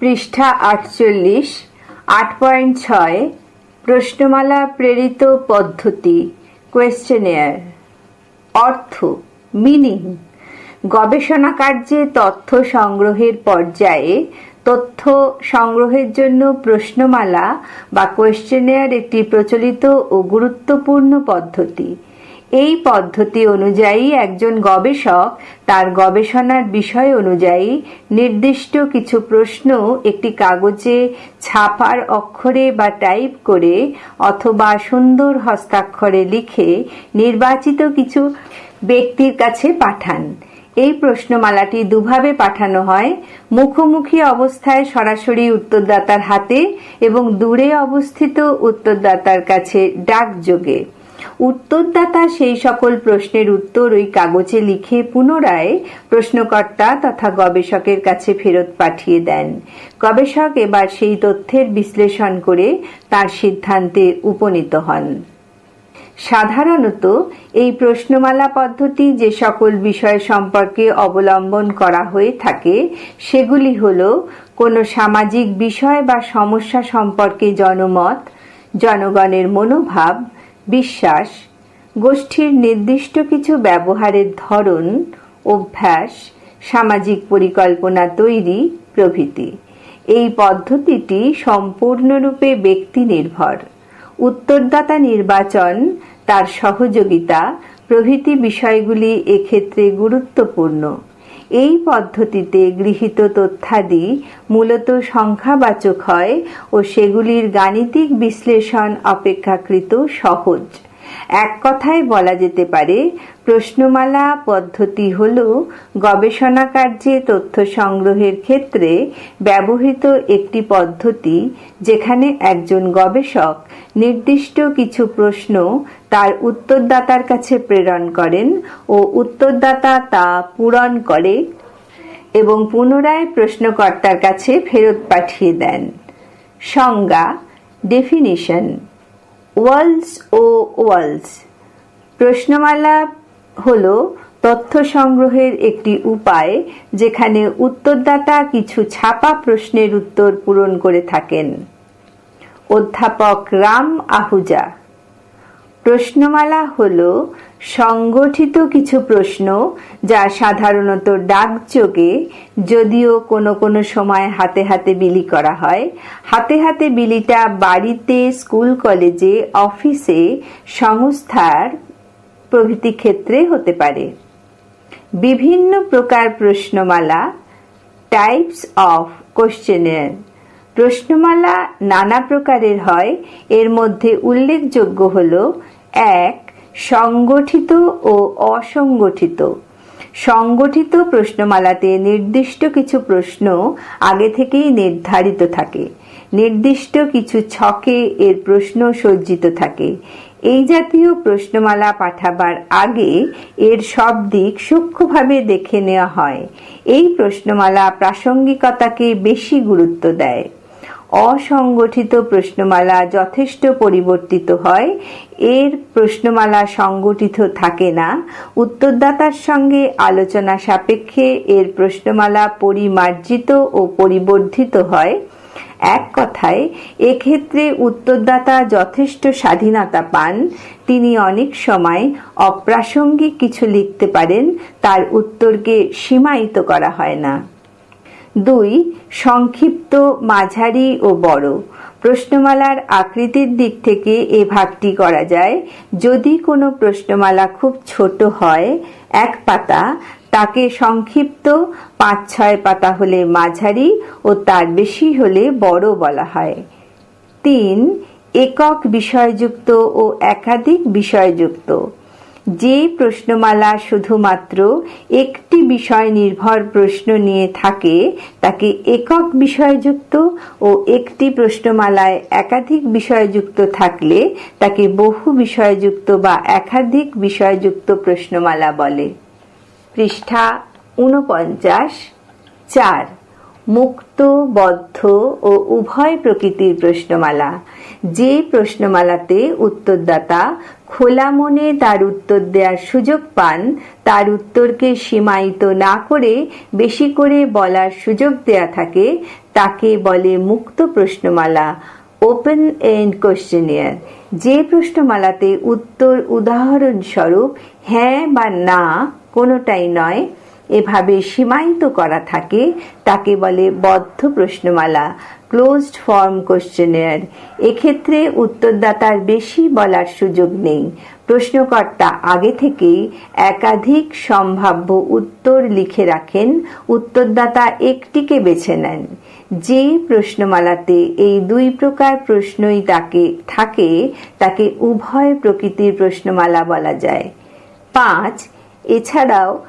পৃষ্ঠা আটচল্লিশ, আট পয়েন্ট ছয়, প্রশ্নমালা প্রেরিত পদ্ধতি কোয়েশ্চেনেয়ার অর্থ মিনিং গবেষণা কার্যে তথ্য সংগ্রহের পর্যায়ে তথ্য সংগ্রহের জন্য প্রশ্নমালা বা কোয়েশ্চেনেয়ার একটি প্রচলিত ও গুরুত্বপূর্ণ পদ্ধতি। এই পদ্ধতি অনুযায়ী একজন গবেষক তার গবেষণার বিষয় অনুযায়ী নির্দিষ্ট কিছু প্রশ্ন একটি কাগজে ছাপার অক্ষরে বা টাইপ করে অথবা সুন্দর হস্তাক্ষরে লিখে নির্বাচিত কিছু ব্যক্তির কাছে পাঠান। এই প্রশ্নমালাটি দুভাবে পাঠানো হয়। মুখোমুখি অবস্থায় সরাসরি উত্তরদাতার হাতে এবং দূরে অবস্থিত উত্তরদাতার কাছে ডাকযোগে। উত্তরদাতা সেই সকল প্রশ্নের উত্তর ওই কাগজে লিখে পুনরায় প্রশ্নকর্তা তথা গবেষকের কাছে ফেরত পাঠিয়ে দেন। গবেষক এবার সেই তথ্যের বিশ্লেষণ করে তার সিদ্ধান্তে উপনীত হন। সাধারণত এই প্রশ্নমালা পদ্ধতি যে সকল বিষয় সম্পর্কে অবলম্বন করা হয়ে থাকে, সেগুলি হল কোনো সামাজিক বিষয় বা সমস্যা সম্পর্কে জনমত, জনগণের মনোভাব বিশ্বাস, গোষ্ঠীর নির্দিষ্ট কিছু ব্যবহারের ধরন, অভ্যাস, সামাজিক পরিকল্পনা তৈরি প্রভৃতি। এই পদ্ধতিটি সম্পূর্ণরূপে ব্যক্তি নির্ভর উত্তরদাতা নির্বাচন, তার সহযোগিতা প্রভৃতি বিষয়গুলি এক্ষেত্রে গুরুত্বপূর্ণ। এই পদ্ধতিতে গৃহীত তথ্যাদি মূলত সংখ্যাবাচক হয় ও সেগুলির গাণিতিক বিশ্লেষণ অপেক্ষাকৃত সহজ। এক কথায় বলা যেতে পারে, প্রশ্নমালা পদ্ধতি হল গবেষণা কার্যে তথ্য সংগ্রহের ক্ষেত্রে ব্যবহৃত একটি পদ্ধতি যেখানে একজন গবেষক নির্দিষ্ট কিছু প্রশ্ন তার উত্তরদাতার কাছে প্রেরণ করেন ও উত্তরদাতা তা পূরণ করে এবং পুনরায় প্রশ্নকর্তার কাছে ফেরত পাঠিয়ে দেন। সংজ্ঞা ডেফিনিশন ওয়ালস ও ওয়ালস। প্রশ্নমালা হল তথ্য সংগ্রহের একটি উপায় যেখানে উত্তরদাতা কিছু ছাপা প্রশ্নের উত্তর পূরণ করে থাকেন। অধ্যাপক রাম আহুজা। প্রশ্নমালা হল সংগঠিত কিছু প্রশ্ন যা সাধারণত ডাকযোগে যদিও কোনো কোনো সময় হাতে হাতে বিলি করা হয়, হাতে হাতে বিলিটা বাড়িতে, স্কুল, কলেজে, অফিসে, সংস্থার প্রভৃতি ক্ষেত্রে হতে পারে। বিভিন্ন প্রকার প্রশ্নমালা টাইপস অফ কোশ্চেনের প্রশ্নমালা নানা প্রকারের হয়, এর মধ্যে উল্লেখযোগ্য হল এক সংগঠিত ও অসংগঠিত। সংগঠিত প্রশ্নমালাতে নির্দিষ্ট কিছু প্রশ্ন আগে থেকেই নির্ধারিত থাকে। নির্দিষ্ট কিছু ছকে এর প্রশ্ন সজ্জিত থাকে। এই জাতীয় প্রশ্নমালা পাঠাবার আগে এর সব দিক সূক্ষ্মভাবে দেখে নেওয়া হয়। এই প্রশ্নমালা প্রাসঙ্গিকতাকে বেশি গুরুত্ব দেয়। অসংগঠিত প্রশ্নমালা যথেষ্ট পরিবর্তিত হয়। এর প্রশ্নমালা সংগঠিত থাকে না। উত্তরদাতার সঙ্গে আলোচনা সাপেক্ষে এর প্রশ্নমালা পরিমার্জিত ও পরিবর্ধিত হয়। এক কথায়, এক্ষেত্রে উত্তরদাতা যথেষ্ট স্বাধীনতা পান। তিনি অনেক সময় অপ্রাসঙ্গিক কিছু লিখতে পারেন, তার উত্তরকে সীমায়িত করা হয় না। দুই, সংক্ষিপ্ত, মাঝারি ও বড়। প্রশ্নমালার আকৃতির দিক থেকে এ ভাগটি করা যায়। যদি কোনো প্রশ্নমালা খুব ছোট হয়, এক পাতা, তাকে সংক্ষিপ্ত, পাঁচ, ছয় পাতা হলে মাঝারি ও তার বেশি হলে বড় বলা হয়। তিন, একক বিষয়যুক্ত ও একাধিক বিষয়যুক্ত। যে প্রশ্নমালা শুধুমাত্র একটি বিষয় নির্ভর প্রশ্ন নিয়ে থাকে, তাকে একক বিষয়যুক্ত ও একটি প্রশ্নমালায় একাধিক বিষয়যুক্ত থাকলে তাকে বহু বিষয়যুক্ত বা একাধিক বিষয়যুক্ত প্রশ্নমালা বলে। পৃষ্ঠা ঊনপঞ্চাশ, চার, মুক্ত, বদ্ধ ও উভয় প্রকৃতির প্রশ্নমালা। যে প্রশ্নমালাতে উত্তরদাতা খোলা মনে তার উত্তর দেওয়ার সুযোগ পান, তার উত্তরকে সীমায়িত না করে বেশি করে বলার সুযোগ দেয়া থাকে, তাকে বলে মুক্ত প্রশ্নমালা ওপেন এন্ড কোশ্চেনিয়ার যে প্রশ্নমালাতে উত্তর উদাহরণস্বরূপ হ্যাঁ বা না কোনোটাই নয় এভাবে সীমায়িত করা থাকে, তাকে বলে বদ্ধ প্রশ্নমালা ক্লোজড ফর্ম কোশ্চেনিয়ার এক্ষেত্রে উত্তরদাতার বেশি বলার সুযোগ নেই। প্রশ্নকর্তা আগে থেকেই একাধিক সম্ভাব্য উত্তর লিখে রাখেন, উত্তরদাতা একটিকে বেছে নেন। যে প্রশ্নমালাতে এই দুই প্রকার প্রশ্নই তাকে, থাকে, তাকে উভয় প্রকৃতির প্রশ্নমালা বলা যায়। পাঁচ, এছাড়াও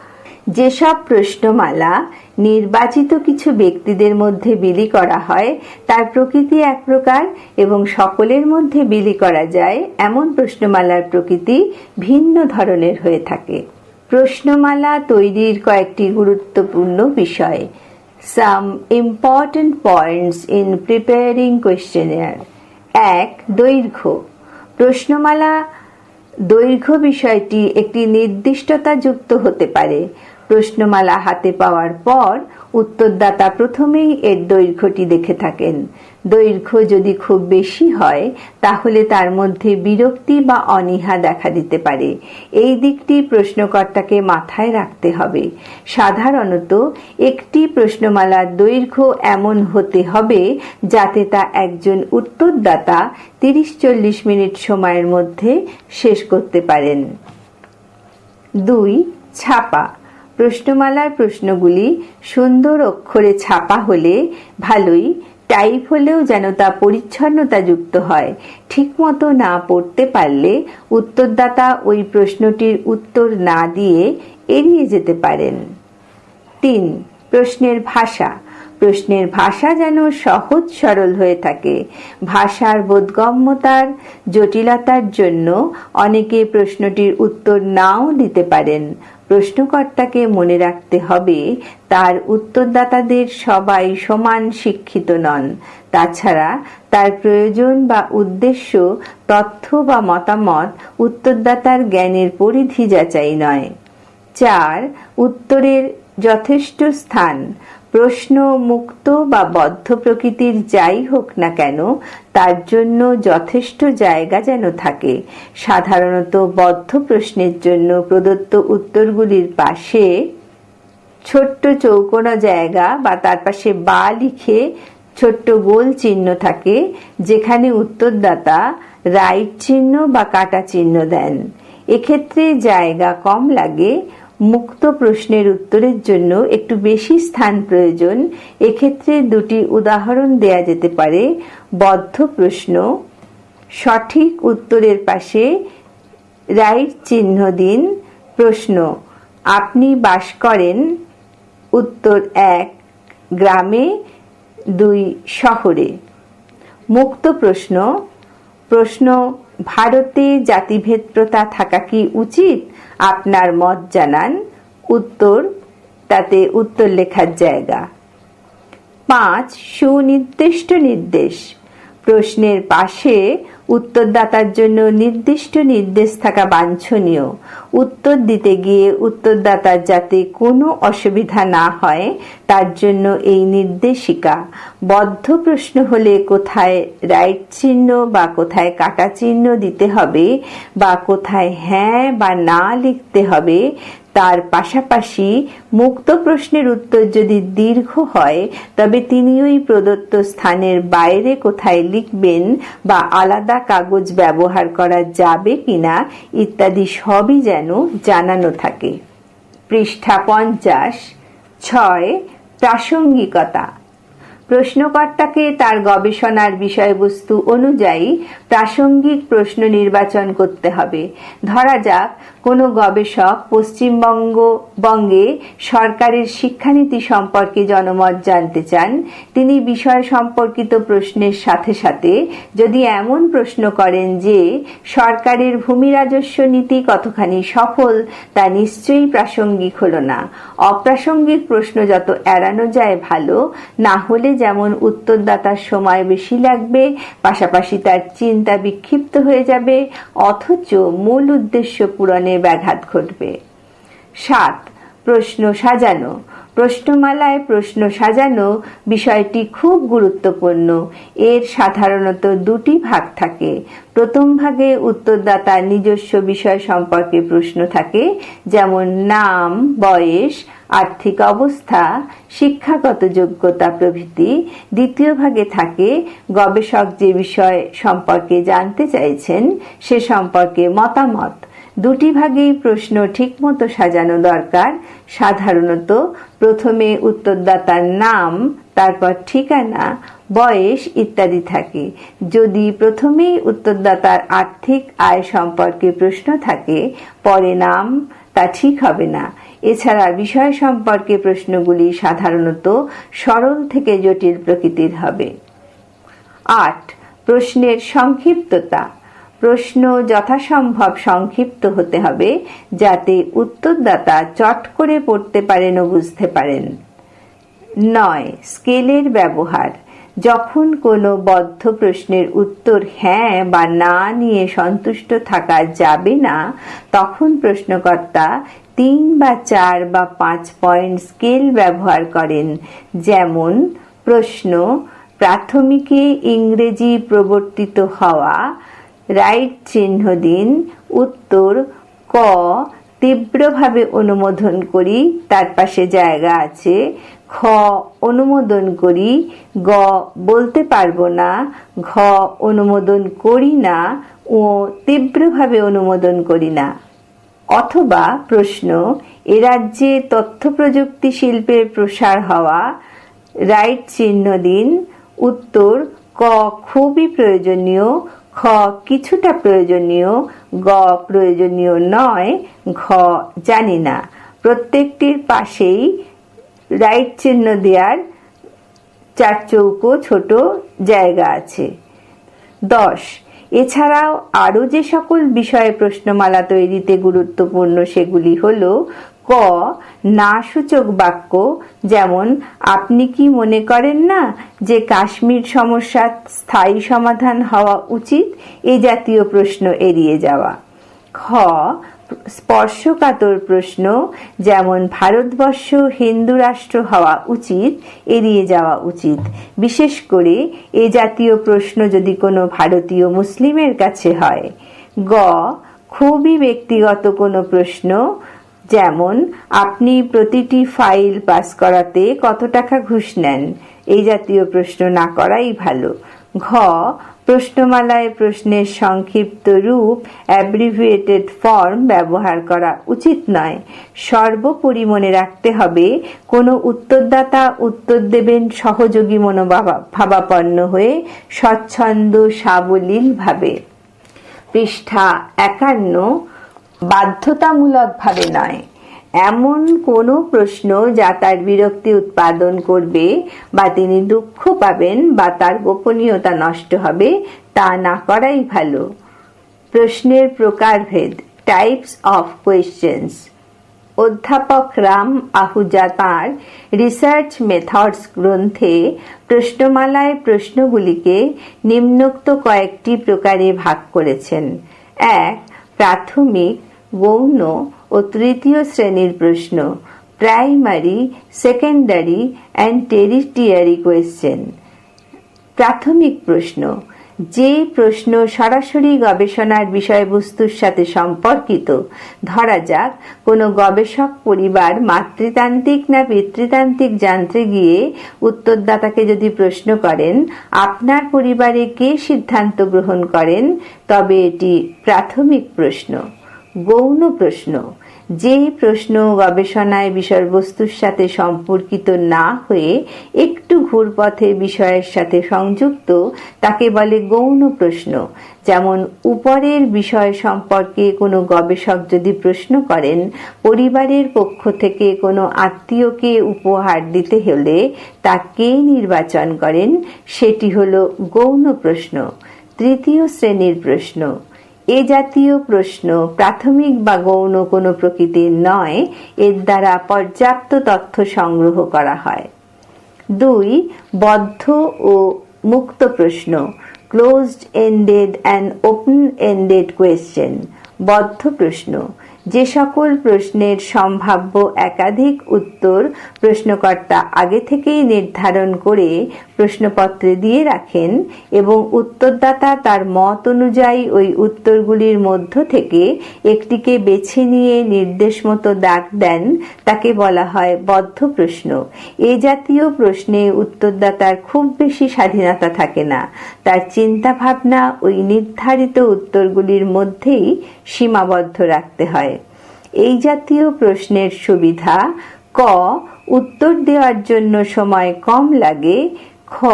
যেসব প্রশ্নমালা নির্বাচিত কিছু ব্যক্তিদের মধ্যে বিলি করা হয়, তার প্রকৃতি এক প্রকার এবং সকলের মধ্যে বিলি করা যায়, এমন প্রশ্নমালার প্রকৃতি ভিন্ন ধরনের হয়ে থাকে। প্রশ্নমালা তৈরির কয়েকটি গুরুত্বপূর্ণ বিষয়। Some important points in preparing questionnaire এক, দৈর্ঘ্য। প্রশ্নমালা দৈর্ঘ্য বিষয়টি একটি নির্দিষ্টতা যুক্ত হতে পারে। প্রশ্নমালা হাতে পাওয়ার পর উত্তরদাতা প্রথমেই এর দৈর্ঘ্যটি দেখে থাকেন। দৈর্ঘ্য যদি খুব বেশি হয়, তাহলে তার মধ্যে বিরক্তি বা অনীহা দেখা দিতে পারে। এই দিকটি প্রশ্নকর্তাকে মাথায় রাখতে হবে। সাধারণত একটি প্রশ্নমালার দৈর্ঘ্য এমন হতে হবে যাতে তা একজন উত্তরদাতা তিরিশ চল্লিশ মিনিট সময়ের মধ্যে শেষ করতে পারেন। দুই, ছাপা। প্রশ্নমালার প্রশ্নগুলি সুন্দর অক্ষরে ছাপা হলে ভালোই, টাইপ হলেও যেন তা পরিচ্ছন্নতা যুক্ত হয়। ঠিকমতো না পড়তে পারলে উত্তরদাতা ওই প্রশ্নটির উত্তর না দিয়ে এড়িয়ে যেতে পারেন। তিন, প্রশ্নের ভাষা। প্রশ্নের ভাষা যেন সহজ সরল হয়ে থাকে। ভাষার বোধগম্যতার জটিলতার জন্য অনেকে প্রশ্নটির উত্তর নাও দিতে পারেন। প্রশ্নকর্তাকে মনে রাখতে হবে, তার উত্তরদাতাদের সবাই সমান শিক্ষিত নন। তাছাড়া তার প্রয়োজন বা উদ্দেশ্য, তথ্য বা মতামত উত্তরদাতার জ্ঞানের পরিধি যাচাই নয়। চার, উত্তরের যথেষ্ট স্থান। প্রশ্ন মুক্ত বা বদ্ধ প্রকৃতির যাই হোক না কেন, তার জন্য যথেষ্ট জায়গা যেন থাকে। সাধারণত বদ্ধ প্রশ্নের জন্য প্রদত্ত উত্তরগুলির পাশে ছোট্ট চৌকোনো জায়গা বা তার পাশে বা লিখে ছোট্ট গোল চিহ্ন থাকে, যেখানে উত্তরদাতা রাইট চিহ্ন বা কাটা চিহ্ন দেন। এক্ষেত্রে জায়গা কম লাগে মুক্ত প্রশ্নের উত্তরের জন্য একটু বেশি স্থান প্রয়োজন। এক্ষেত্রে দুটি উদাহরণ দেয়া যেতে পারে। বদ্ধ প্রশ্ন, সঠিক উত্তরের পাশে রাইট চিহ্ন দিন। প্রশ্ন, আপনি বাস করেন? উত্তর এক, গ্রামে, দুই, শহরে। মুক্ত প্রশ্ন প্রশ্ন ভারতে জাতিভেদ প্রথা থাকা কি উচিত? আপনার মত জানান। উত্তর, তাতে উত্তর লেখার জায়গা। পাঁচ, সুনির্দিষ্ট নির্দেশ। প্রশ্নের পাশে উত্তরদাতার জন্য নির্দিষ্ট নির্দেশ থাকা বাঞ্ছনীয়। উত্তর দিতে গিয়ে উত্তরদাতার যাতে কোনো অসুবিধা না হয়, তার জন্য এই নির্দেশিকা। বদ্ধ প্রশ্ন হলে কোথায় রাইট চিহ্ন বা কোথায় কাটা চিহ্ন দিতে হবে বা কোথায় হ্যাঁ বা না লিখতে হবে তার পাশাপাশি মুক্ত প্রশ্নের উত্তর যদি দীর্ঘ হয়, তবে তিনি ওই প্রদত্ত স্থানের বাইরে কোথায় লিখবেন বা আলাদা কাগজ ব্যবহার করা যাবে কিনা ইত্যাদি সবই যেন জানানো থাকে। পৃষ্ঠা পঞ্চাশ, ছয়, প্রাসঙ্গিকতা। প্রশ্নকর্তাকে তার গবেষণার বিষয়বস্তু অনুযায়ী প্রাসঙ্গিক প্রশ্ন নির্বাচন করতে হবে। ধরা যাক কোনো গবেষক পশ্চিমবঙ্গ বঙ্গে সরকারের শিক্ষানীতি সম্পর্কে জনমত জানতে চান, তিনি বিষয় সম্পর্কিত প্রশ্নের সাথে সাথে যদি এমন প্রশ্ন করেন যে সরকারের ভূমি রাজস্ব নীতি কতখানি সফল, তা নিশ্চয়ই প্রাসঙ্গিক হলো না। অপ্রাসঙ্গিক প্রশ্ন যত এড়ানো যায় ভালো, না হলে যেমন উত্তরদাতার সময় বেশি লাগবে, পাশাপাশি তার চিন্তা বিক্ষিপ্ত হয়ে যাবে, অথচ মূল উদ্দেশ্য পূরণে ব্যাঘাত ঘটবে। সাত, প্রশ্ন সাজানো। প্রশ্নমালায় প্রশ্ন সাজানো বিষয়টি খুব গুরুত্বপূর্ণ। এর সাধারণত দুটি ভাগ থাকে। প্রথম ভাগে উত্তরদাতার নিজস্ব বিষয় সম্পর্কে প্রশ্ন থাকে, যেমন নাম, বয়স, আর্থিক অবস্থা, শিক্ষাগত যোগ্যতা প্রভৃতি। দ্বিতীয় ভাগে থাকে, গবেষক যে বিষয় সম্পর্কে জানতে চাইছেন সে সম্পর্কে মতামত। দুটি ভাগেই প্রশ্ন ঠিকমতো সাজানো দরকার। সাধারণত প্রথমে উত্তরদাতার নাম, তারপর ঠিকানা, বয়স ইত্যাদি থাকে। যদি প্রথমেই উত্তরদাতার আর্থিক আয় সম্পর্কে প্রশ্ন থাকে, পরে নাম তা ঠিক হবে না। এছাড়া বিষয় সম্পর্কে প্রশ্নগুলি সাধারণত সরল থেকে জটিল প্রকৃতির হবে। আট, প্রশ্নের সংক্ষিপ্ততা। প্রশ্ন যথাসম্ভব সংক্ষিপ্ত হতে হবে যাতে উত্তরদাতা চট করে পড়তে পারেন ও বুঝতে পারেন। নয়, স্কেলের ব্যবহার। যখন কোনো বদ্ধ প্রশ্নের উত্তর হ্যাঁ বা না নিয়ে সন্তুষ্ট থাকা যাবে না, তখন প্রশ্নকর্তা তিন বা চার বা পাঁচ পয়েন্ট স্কেল ব্যবহার করেন। যেমন, প্রশ্ন, প্রাথমিকে ইংরেজি প্রবর্তিত হওয়া রাইট চিহ্ন দিন, উত্তর ক, তীব্রভাবে অনুমোদন করি, তার পাশে জায়গা আছে, খ, অনুমোদন করি, গ, বলতে পারব না, ঘ, অনুমোদন করি না ও তীব্রভাবে অনুমোদন করি না। অথবা প্রশ্ন, এ রাজ্যে তথ্য প্রযুক্তি শিল্পের প্রসার হওয়া, রাইট চিহ্ন দিন, উত্তর ক, খুবই প্রয়োজনীয় খ কিছুটা প্রয়োজনীয়, গ প্রয়োজনীয় নয়, ঘ জানি না। প্রত্যেকটির পাশেই রাইট চিহ্ন দেওয়ার চার চৌকো ছোট জায়গা আছে। দশ, এছাড়াও আরও যে সকল বিষয়ে প্রশ্নমালা তৈরিতে গুরুত্বপূর্ণ সেগুলি হল ক না সূচক বাক্য, যেমন, আপনি কি মনে করেন না যে কাশ্মীর সমস্যার স্থায়ী সমাধান হওয়া উচিত? এ জাতীয় প্রশ্ন এড়িয়ে যাওয়া। খ, স্পর্শকাতর প্রশ্ন, যেমন, ভারতবর্ষ হিন্দু রাষ্ট্র হওয়া উচিত? এড়িয়ে যাওয়া উচিত। বিশেষ করে, এ জাতীয় প্রশ্ন যদি কোনো ভারতীয় মুসলিমের কাছে হয়। গ, খুবই ব্যক্তিগত কোনো প্রশ্ন যেমন, আপনি প্রতিটি ফাইল পাস করাতে কত টাকা ঘুষ নেন? এই জাতীয় প্রশ্ন না করাই ভালো। ঘ, প্রশ্নমালায় প্রশ্নের সংক্ষিপ্ত রূপ অ্যাব্রিভিয়েটেড ফর্ম ব্যবহার করা উচিত নয়। সর্বোপরি মনে রাখতে হবে, কোনো উত্তরদাতা উত্তর দেবেন সহযোগী মনোভাবাপন্ন হয়ে স্বচ্ছন্দ সাবলীলভাবে পৃষ্ঠা একান্ন বাধ্যতামূলকভাবে নয়। এমন কোনো প্রশ্ন যা তার বিরক্তি উৎপাদন করবে বা তিনি দুঃখ পাবেন বা তার গোপনীয়তা নষ্ট হবে, তা না করাই ভালো। প্রশ্নের প্রকারভেদ টাইপস অফ কোয়েশ্চেন্স অধ্যাপক রাম আহুজা তাঁর রিসার্চ মেথডস গ্রন্থে প্রশ্নমালায় প্রশ্নগুলিকে নিম্নোক্ত কয়েকটি প্রকারে ভাগ করেছেন। এক, প্রাথমিক গৌণ ও তৃতীয় শ্রেণির প্রশ্ন primary secondary and tertiary question প্রাথমিক প্রশ্ন, যে প্রশ্ন সরাসরি গবেষণার বিষয়বস্তুর সাথে সম্পর্কিত, ধরা যাক কোনো গবেষক পরিবার মাতৃতান্ত্রিক না পিতৃতান্ত্রিক জানতে গিয়ে উত্তরদাতাকে যদি প্রশ্ন করেন, আপনার পরিবারে কে সিদ্ধান্ত গ্রহণ করেন? তবে এটি প্রাথমিক প্রশ্ন। গৌণ প্রশ্ন। যে প্রশ্ন গবেষণায় বিষয়বস্তুর সাথে সম্পর্কিত না হয়ে একটু ঘুরপথে বিষয়ের সাথে সংযুক্ত, তাকে বলে গৌণ প্রশ্ন। যেমন, উপরের বিষয় সম্পর্কে কোনো গবেষক যদি প্রশ্ন করেন, পরিবারের পক্ষ থেকে কোনো আত্মীয়কে উপহার দিতে হলে তা কে নির্বাচন করেন, সেটি হল গৌণ প্রশ্ন। তৃতীয় শ্রেণির প্রশ্ন এ জাতীয় প্রশ্ন প্রাথমিক বা গৌণ কোনো প্রকৃতির নয়, এর দ্বারা পর্যাপ্ত তথ্য সংগ্রহ করা হয়। দুই, বদ্ধ ও মুক্ত প্রশ্ন closed ended and open ended question বদ্ধ প্রশ্ন। যে সকল প্রশ্নের সম্ভাব্য একাধিক উত্তর প্রশ্নকর্তা আগে থেকেই নির্ধারণ করে প্রশ্নপত্রে দিয়ে রাখেন এবং উত্তরদাতা তার মত অনুযায়ী ওই উত্তরগুলির মধ্য থেকে একটিকে বেছে নিয়ে নির্দেশ মতো দাগ দেন, তাকে বলা হয় বদ্ধ প্রশ্ন। এ জাতীয় প্রশ্নে উত্তরদাতার খুব বেশি স্বাধীনতা থাকে না। তার চিন্তা ভাবনা ওই নির্ধারিত উত্তরগুলির মধ্যেই সীমাবদ্ধ রাখতে হয়। এই জাতীয় প্রশ্নের সুবিধা, ক, উত্তর দেওয়ার জন্য সময় কম লাগে, খ,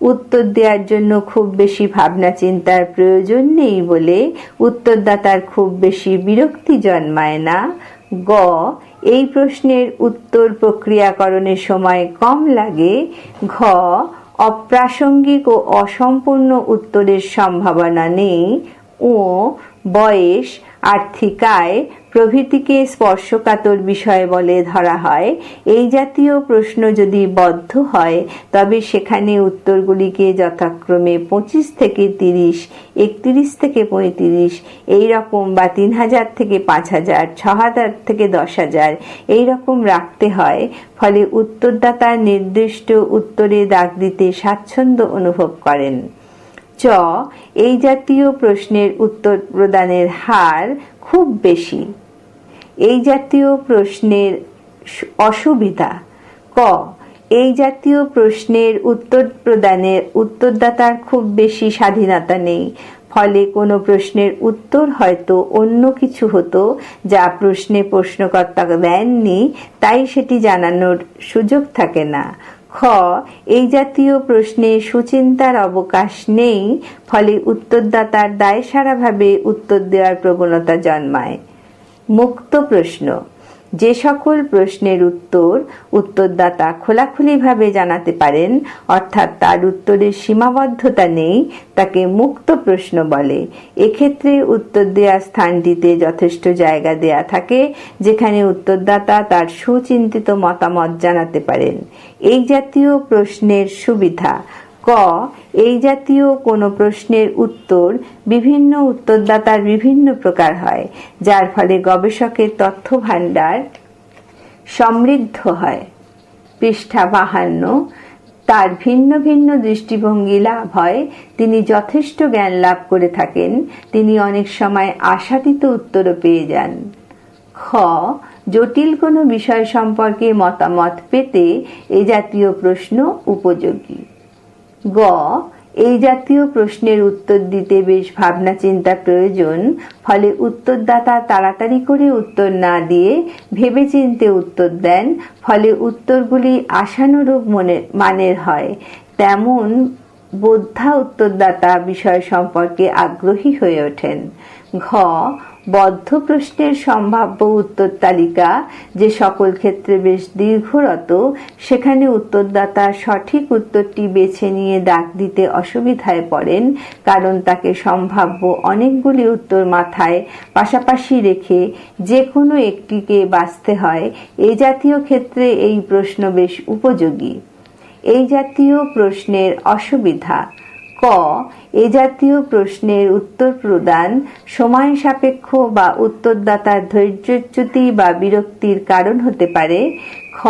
উত্তর দেওয়ার জন্য খুব বেশি ভাবনা চিন্তার প্রয়োজন নেই বলে উত্তরদাতার খুব বেশি বিরক্তি জন্মায় না। গ, এই প্রশ্নের উত্তর প্রক্রিয়াকরণের সময় কম লাগে, ঘ অপ্রাসঙ্গিক ও অসম্পূর্ণ উত্তরের সম্ভাবনা নেই। ও বয়স আর্থিক আয় প্রভৃতিকে স্পর্শকাতর বিষয় বলে ধরা হয়। এই জাতীয় প্রশ্ন যদি বদ্ধ হয়, তবে সেখানে উত্তরগুলিকে যথাক্রমে পঁচিশ থেকে তিরিশ, একত্রিশ থেকে পঁয়ত্রিশ, এই রকম বা তিন হাজার থেকে পাঁচ হাজার, ছ হাজার থেকে দশ হাজার, এই রকম রাখতে হয়। ফলে উত্তরদাতার নির্দিষ্ট উত্তরে দাগ দিতে স্বাচ্ছন্দ্য অনুভব করেন। চ, এই জাতীয় প্রশ্নের উত্তর প্রদানের হার খুব বেশি। এই জাতীয় প্রশ্নের অসুবিধা। ক, এই জাতীয় প্রশ্নের উত্তর প্রদানের উত্তরদাতার খুব বেশি স্বাধীনতা নেই। ফলে কোনো প্রশ্নের উত্তর হয়তো অন্য কিছু হতো যা প্রশ্নে প্রশ্নকর্তা দেননি, তাই সেটি জানানোর সুযোগ থাকে না। খ, এই জাতীয় প্রশ্নে সুচিন্তার অবকাশ নেই, ফলে উত্তরদাতার দায়সারাভাবে উত্তর দেওয়ার প্রবণতা জন্মায়। মুক্ত প্রশ্ন। যে সকল প্রশ্নের উত্তর উত্তরদাতা খোলাখুলিভাবে জানাতে পারেন, অর্থাৎ তার উত্তরের সীমাবদ্ধতা নেই, তাকে মুক্ত প্রশ্ন বলে। এক্ষেত্রে উত্তর দেওয়া স্থানটিতে যথেষ্ট জায়গা দেয়া থাকে, যেখানে উত্তরদাতা তার সুচিন্তিত মতামত জানাতে পারেন। এই জাতীয় প্রশ্নের সুবিধা ক, এই জাতীয় কোনো প্রশ্নের উত্তর বিভিন্ন উত্তরদাতার বিভিন্ন প্রকার হয়, যার ফলে গবেষকের তথ্য ভাণ্ডার সমৃদ্ধ হয়। পৃষ্ঠা বাহান্ন, তার ভিন্ন ভিন্ন দৃষ্টিভঙ্গি লাভ হয়, তিনি যথেষ্ট জ্ঞান লাভ করে থাকেন, তিনি অনেক সময় আশাতীত উত্তরও পেয়ে যান। খ, জটিল কোনো বিষয় সম্পর্কে মতামত পেতে এ জাতীয় প্রশ্ন উপযোগী। গ, এই জাতীয় প্রশ্নের উত্তর দিতে বেশ ভাবনা চিন্তা প্রয়োজন, ফলে উত্তরদাতা তাড়াতাড়ি করে উত্তর না দিয়ে ভেবে চিনতে উত্তর দেন, ফলে উত্তরগুলি আশানুরূপ মনে, মানের হয়। তেমন বোদ্ধা উত্তরদাতা বিষয় সম্পর্কে আগ্রহী হয়ে ওঠেন। ঘ বদ্ধ প্রশ্নের সম্ভাব্য উত্তর তালিকা যে সকল ক্ষেত্রে বেশ দীর্ঘরত, সেখানে উত্তরদাতা সঠিক উত্তরটি বেছে নিয়ে ডাক দিতে অসুবিধায় পড়েন, কারণ তাকে সম্ভাব্য অনেকগুলি উত্তর মাথায় পাশাপাশি রেখে যে কোনো একটিকে বাঁচতে হয়। এই জাতীয় ক্ষেত্রে এই প্রশ্ন বেশ উপযোগী। এই জাতীয় প্রশ্নের অসুবিধা ক, এ জাতীয় প্রশ্নের উত্তর প্রদান, সময় সাপেক্ষ বা উত্তরদাতার ধৈর্যচ্যুতি বা বিরক্তির কারণ হতে পারে। খ,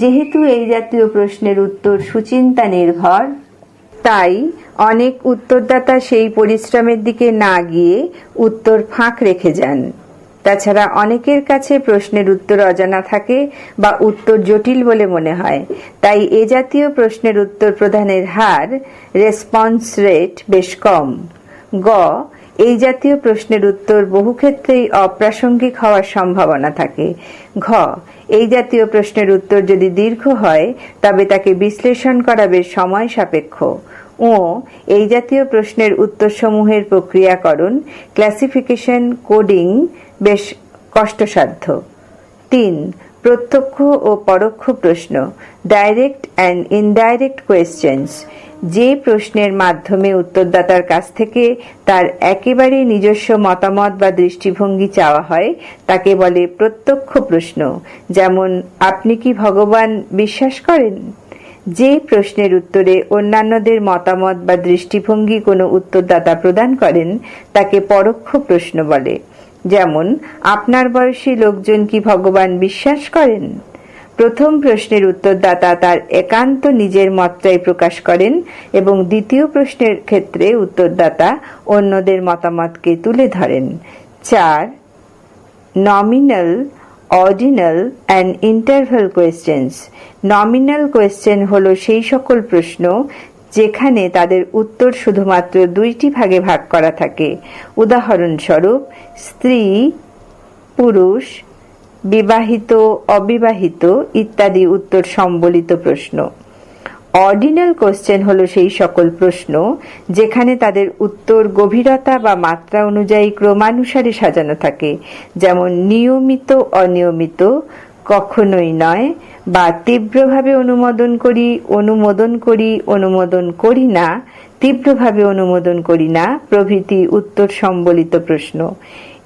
যেহেতু এই জাতীয় প্রশ্নের উত্তর সুচিন্তা নির্ভর, তাই অনেক উত্তরদাতা সেই পরিশ্রমের দিকে না গিয়ে উত্তর ফাঁক রেখে যান। তাছাড়া অনেকের কাছে প্রশ্নের উত্তর অজানা থাকে বা উত্তর জটিল বলে মনে হয়। তাই এ জাতীয় প্রশ্নের উত্তর প্রদানের হার, রেসপন্স রেট বেশ কম। গ, এই জাতীয় প্রশ্নের উত্তর বহু ক্ষেত্রেই অপ্রাসঙ্গিক হওয়ার সম্ভাবনা থাকে। ঘ, এই জাতীয় প্রশ্নের উত্তর যদি দীর্ঘ হয়, তবে তাকে বিশ্লেষণ করা বেশ সময় সাপেক্ষ। ও এই জাতীয় প্রশ্নের উত্তরসমূহের প্রক্রিয়াকরণ, ক্লাসিফিকেশন, কোডিং বেশ কষ্টসাধ্য। তিন, প্রত্যক্ষ ও পরোক্ষ প্রশ্ন ডাইরেক্ট অ্যান্ড ইনডাইরেক্ট কোয়েশ্চেন্স যে প্রশ্নের মাধ্যমে উত্তরদাতার কাছ থেকে তার একেবারে নিজস্ব মতামত বা দৃষ্টিভঙ্গি চাওয়া হয়, তাকে বলে প্রত্যক্ষ প্রশ্ন। যেমন, আপনি কি ভগবান বিশ্বাস করেন? যে প্রশ্নের উত্তরে অন্যান্যদের মতামত বা দৃষ্টিভঙ্গি কোনো উত্তরদাতা প্রদান করেন, তাকে পরোক্ষ প্রশ্ন বলে। যেমন, আপনার বয়সী লোকজন কি ভগবান বিশ্বাস করেন? প্রথম প্রশ্নের উত্তরদাতা তার একান্ত নিজের মতটাই প্রকাশ করেন এবং দ্বিতীয় প্রশ্নের ক্ষেত্রে উত্তরদাতা অন্যদের মতামতকে তুলে ধরেন। চার nominal ordinal and interval questions nominal question হলো সেই সকল প্রশ্ন যেখানে তাদের উত্তর শুধুমাত্র দুইটি ভাগে ভাগ করা থাকে। উদাহরণস্বরূপ, স্ত্রী, পুরুষ, বিবাহিত, অবিবাহিত ইত্যাদি উত্তর সম্বলিত প্রশ্ন। অর্ডিনাল কোশ্চেন হলো সেই সকল প্রশ্ন যেখানে তাদের উত্তর গভীরতা বা মাত্রা অনুযায়ী ক্রমানুসারে সাজানো থাকে। যেমন নিয়মিত, অনিয়মিত, কখনোই নয় বা তীব্রভাবে অনুমোদন করি অনুমোদন করি অনুমোদন করি না, তীব্রভাবে অনুমোদন করি না, প্রভৃতি উত্তর সম্বলিত প্রশ্ন।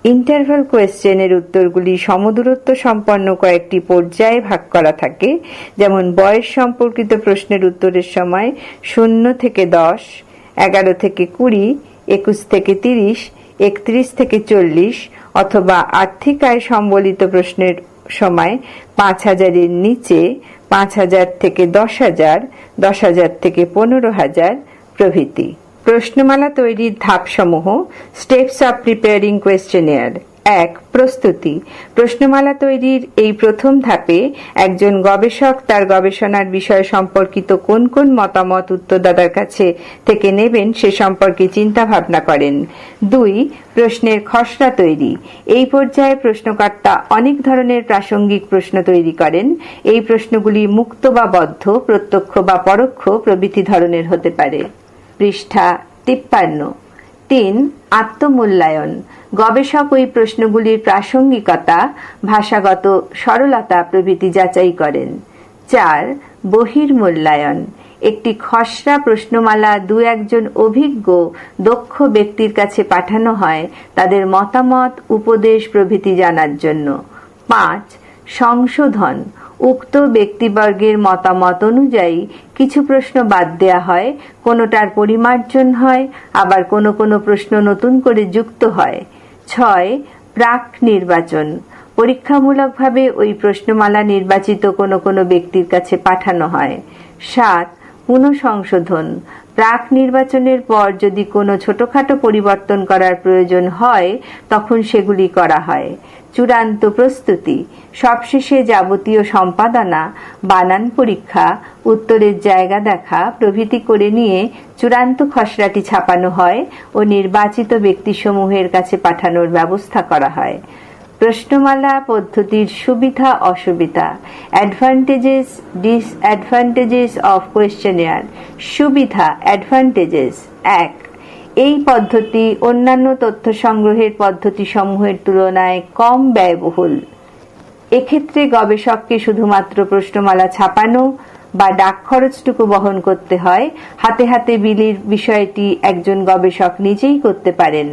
ইন্টারভাল কোয়েশ্চেনের উত্তরগুলি সমদূরত্ব সম্পন্ন কয়েকটি পর্যায়ে ভাগ করা থাকে, যেমন বয়স সম্পর্কিত প্রশ্নের উত্তরের সময় শূন্য থেকে দশ, এগারো থেকে কুড়ি, একুশ থেকে তিরিশ, একত্রিশ থেকে চল্লিশ, অথবা আর্থিক আয় সম্বলিত প্রশ্নের সময় পাঁচ হাজারের নিচে পাঁচ হাজার থেকে দশ হাজার দশ হাজার থেকে পনেরো হাজার প্রভৃতি। প্রশ্নমালা তৈরির ধাপসমূহ স্টেপস অফ প্রিপেয়ারিং কোয়েশ্চেনিয়ার এক প্রস্তুতি। প্রশ্নমালা তৈরির এই প্রথম ধাপে একজন গবেষক তার গবেষণার বিষয় সম্পর্কিত কোন কোন মতামত উত্তরদাতার কাছে থেকে নেবেন সে সম্পর্কে চিন্তা ভাবনা করেন। দুই, প্রশ্নের খসড়া তৈরি। এই পর্যায়ে প্রশ্নকর্তা অনেক ধরনের প্রাসঙ্গিক প্রশ্ন তৈরি করেন। এই প্রশ্নগুলি মুক্ত বা বদ্ধ, প্রত্যক্ষ বা পরোক্ষ প্রভৃতি ধরনের হতে পারে। পৃষ্ঠা তিপ্পান্ন। তিন, আত্মমূল্যায়ন। গবেষক ওই প্রশ্নগুলির প্রাসঙ্গিকতা, ভাষাগত সরলতা প্রভৃতি যাচাই করেন। চার বহির্মূল্যায়ন একটি খসড়া প্রশ্নমালা দু একজন অভিজ্ঞ, দক্ষ ব্যক্তির কাছে পাঠানো হয় তাদের মতামত, উপদেশ প্রভৃতি জানার জন্য। পাঁচ, সংশোধন। উক্ত ব্যক্তিবর্গের মতামত অনুযায়ী কিছু প্রশ্ন বাদ দেয়া হয়, কোনোটার পরিমার্জন হয়, আবার কোনো কোনো প্রশ্ন নতুন করে যুক্ত হয়। ছয়, প্রাক নির্বাচন। পরীক্ষামূলকভাবে ওই প্রশ্নমালা নির্বাচিত কোনো কোনো ব্যক্তির কাছে পাঠানো হয়। সাত, পুনঃসংশোধন। প্রাক নির্বাচনের পর যদি কোনো ছোটখাটো পরিবর্তন করার প্রয়োজন হয়, তখন সেগুলি করা হয়। চূড়ান্ত প্রস্তুতি, সবশেষে যাবতীয় সম্পাদনা, বানান পরীক্ষা, উত্তরের জায়গা দেখা, প্রভৃতি করে নিয়ে চূড়ান্ত খসড়াটি ছাপানো হয় ও নির্বাচিত ব্যক্তিসমূহের কাছে পাঠানোর ব্যবস্থা করা হয়। প্রশ্নমালা পদ্ধতির সুবিধা, অসুবিধা অ্যাডভান্টেজেস ডিসঅ্যাডভান্টেজেস অফ কোয়েশ্চেনিয়ার সুবিধা অ্যাডভান্টেজেস এক। এই পদ্ধতি অন্যান্য তথ্য সংগ্রহের পদ্ধতি সমূহের তুলনায় কম ব্যয়বহুল। এক্ষেত্রে গবেষককে শুধুমাত্র প্রশ্নমালা ছাপানো বা ডাক খরচটুকু বহন করতে হয়, হাতে হাতে বিলির বিষয়টি একজন গবেষক নিজেই করতে পারেন।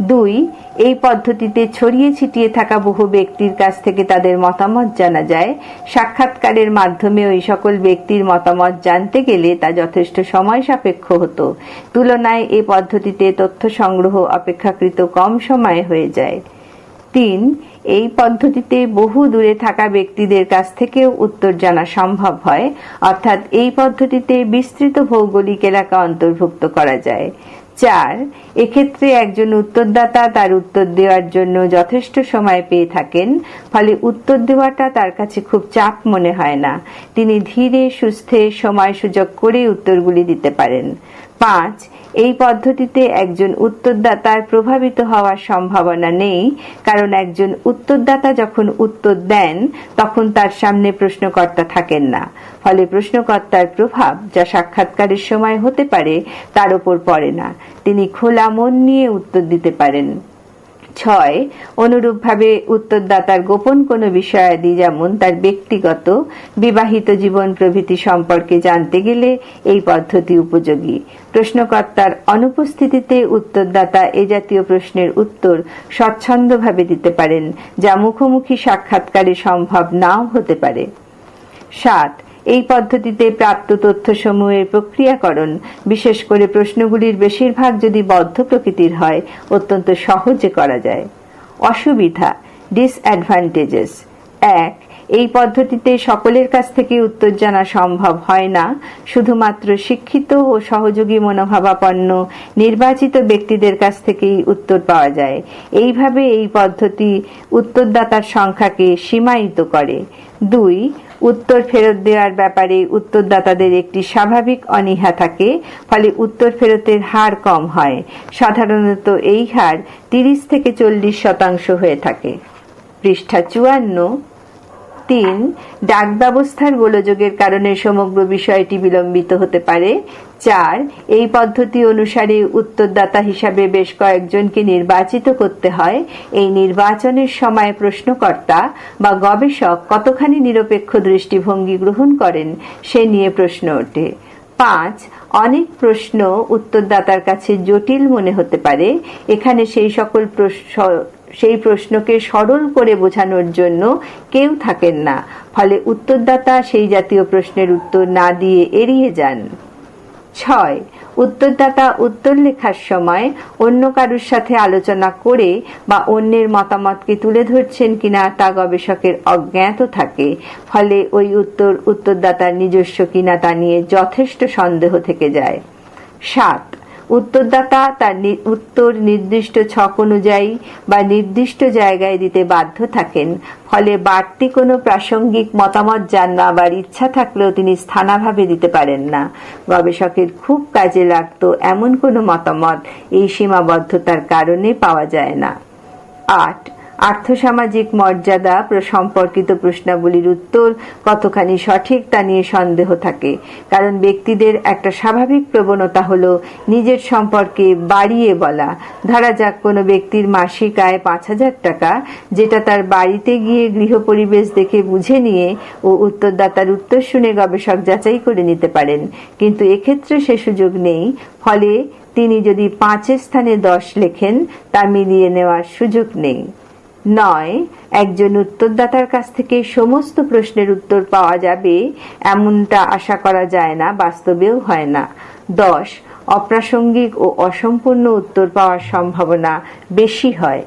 দুই, এই পদ্ধতিতে ছড়িয়ে ছিটিয়ে থাকা বহু ব্যক্তির কাছ থেকে তাদের মতামত জানা যায়। সাক্ষাৎকারের মাধ্যমে ওই সকল ব্যক্তির মতামত জানতে গেলে তা যথেষ্ট সময় সাপেক্ষ হতো। তুলনায় এই পদ্ধতিতে তথ্য সংগ্রহ অপেক্ষাকৃত কম সময়ে হয়ে যায়। তিন, এই পদ্ধতিতে বহু দূরে থাকা ব্যক্তিদের কাছ থেকেও উত্তর জানা সম্ভব হয়। অর্থাৎ এই পদ্ধতিতে বিস্তৃত ভৌগোলিক এলাকা অন্তর্ভুক্ত করা যায়। চার এক্ষেত্রে একজন উত্তরদাতা তার উত্তর দেওয়ার জন্য যথেষ্ট সময় পেয়ে থাকেন, ফলে উত্তর দেওয়াটা তার কাছে খুব চাপ মনে হয় না। তিনি ধীরে, সুস্থে সময় সুযোগ করে উত্তরগুলি দিতে পারেন। পাঁচ, এই পদ্ধতিতে একজন উত্তরদাতার প্রভাবিত হওয়ার সম্ভাবনা নেই, কারণ একজন উত্তরদাতা যখন উত্তর দেন, তখন তার সামনে প্রশ্নকর্তা থাকেন না। ফলে প্রশ্নকর্তার প্রভাব যা সাক্ষাৎকারের সময় হতে পারে, তার উপর পড়ে না। তিনি খোলা মন নিয়ে উত্তর দিতে পারেন। ছয়, অনুরূপভাবে উত্তরদাতার গোপন কোনো বিষয়াদি যেমন তার ব্যক্তিগত, বিবাহিত জীবন প্রভৃতি সম্পর্কে জানতে গেলে এই পদ্ধতি উপযোগী। প্রশ্নকর্তার অনুপস্থিতিতে উত্তরদাতা এ জাতীয় প্রশ্নের উত্তর স্বচ্ছন্দভাবে দিতে পারেন, যা মুখোমুখি সাক্ষাৎকারে সম্ভব নাও হতে পারে। সাত এই পদ্ধতিতে প্রাপ্ত তথ্যসমূহের প্রক্রিয়াকরণ, বিশেষ করে প্রশ্নগুলির বেশিরভাগ যদি বদ্ধ প্রকৃতির হয়, অত্যন্ত সহজে করা যায়। অসুবিধা ডিসঅ্যাডভান্টেজেস এক, এই পদ্ধতিতে সকলের কাছ থেকে উত্তর জানা সম্ভব হয় না। শুধুমাত্র শিক্ষিত ও সহযোগী মনোভাবাপন্ন, নির্বাচিত ব্যক্তিদের কাছ থেকেই উত্তর পাওয়া যায়। এইভাবে এই পদ্ধতি উত্তরদাতার সংখ্যাকে সীমায়িত করে। দুই উত্তর ফেরত দেওয়ার ব্যাপারে উত্তরদাতাদের একটি স্বাভাবিক অনীহা থাকে, ফলে উত্তর ফেরতের হার কম হয়। সাধারণত এই হার তিরিশ থেকে চল্লিশ শতাংশ হয়ে থাকে। পৃষ্ঠা চুয়ান্ন, তিন ডাক ব্যবস্থার গোলযোগের কারণে সমগ্র বিষয়টি বিলম্বিত হতে পারে। চার, এই পদ্ধতি অনুসারে উত্তরদাতা হিসাবে বেশ কয়েকজনকে নির্বাচিত করতে হয়। এই নির্বাচনের সময় প্রশ্নকর্তা বা গবেষক কতখানি নিরপেক্ষ দৃষ্টিভঙ্গি গ্রহণ করেন, সে নিয়ে প্রশ্ন ওঠে। পাঁচ, অনেক প্রশ্ন উত্তরদাতার কাছে জটিল মনে হতে পারে। এখানে সেই সকল সেই প্রশ্নকে সরল করে বোঝানোর জন্য কেউ থাকেন না। ফলে উত্তরদাতা সেই জাতীয় প্রশ্নের উত্তর না দিয়ে এড়িয়ে যান। ছয়। উত্তরদাতা উত্তর লেখার সময় অন্য কারুর সাথে আলোচনা করে বা অন্যের মতামতকে তুলে ধরছেন কিনা তা গবেষকের অজ্ঞাত থাকে। ফলে ওই উত্তর উত্তরদাতার নিজস্ব কিনা তা নিয়ে যথেষ্ট সন্দেহ থেকে যায়। সাত। উত্তরদাতা তার উত্তর নির্দিষ্ট ছক অনুযায়ী বা নির্দিষ্ট জায়গায় দিতে বাধ্য থাকেন। ফলে বাড়তি কোনো প্রাসঙ্গিক মতামত জানাবার ইচ্ছা থাকলেও তিনি স্থানাভাবে দিতে পারেন না। গবেষকের খুব কাজে লাগতো এমন কোনো মতামত। এই সীমাবদ্ধতার কারণে পাওয়া যায় না। আট আর্থসামাজিক মর্যাদা সম্পর্কিত প্রশ্নাবলীর উত্তর কতখানি সঠিক তা নিয়ে সন্দেহ থাকে। কারণ ব্যক্তিদের একটা স্বাভাবিক প্রবণতা হল নিজের সম্পর্কে বাড়িয়ে বলা। ধরা যাক কোনো ব্যক্তির মাসিক আয় পাঁচ হাজার টাকা, যেটা তার বাড়িতে গিয়ে গৃহ পরিবেশ দেখে বুঝে নিয়ে ও উত্তরদাতার উত্তর শুনে গবেষক যাচাই করে নিতে পারেন। কিন্তু এক্ষেত্রে সে সুযোগ নেই। ফলে তিনি যদি পাঁচের স্থানে দশ লেখেন, তা মিলিয়ে নেওয়ার সুযোগ নেই। নয়, একজন উত্তরদাতার কাছ থেকে সমস্ত প্রশ্নের উত্তর পাওয়া যাবে, এমনটা আশা করা যায় না, বাস্তবেও হয় না। দশ, অপ্রাসঙ্গিক ও অসম্পূর্ণ উত্তর পাওয়ার সম্ভাবনা বেশি হয়।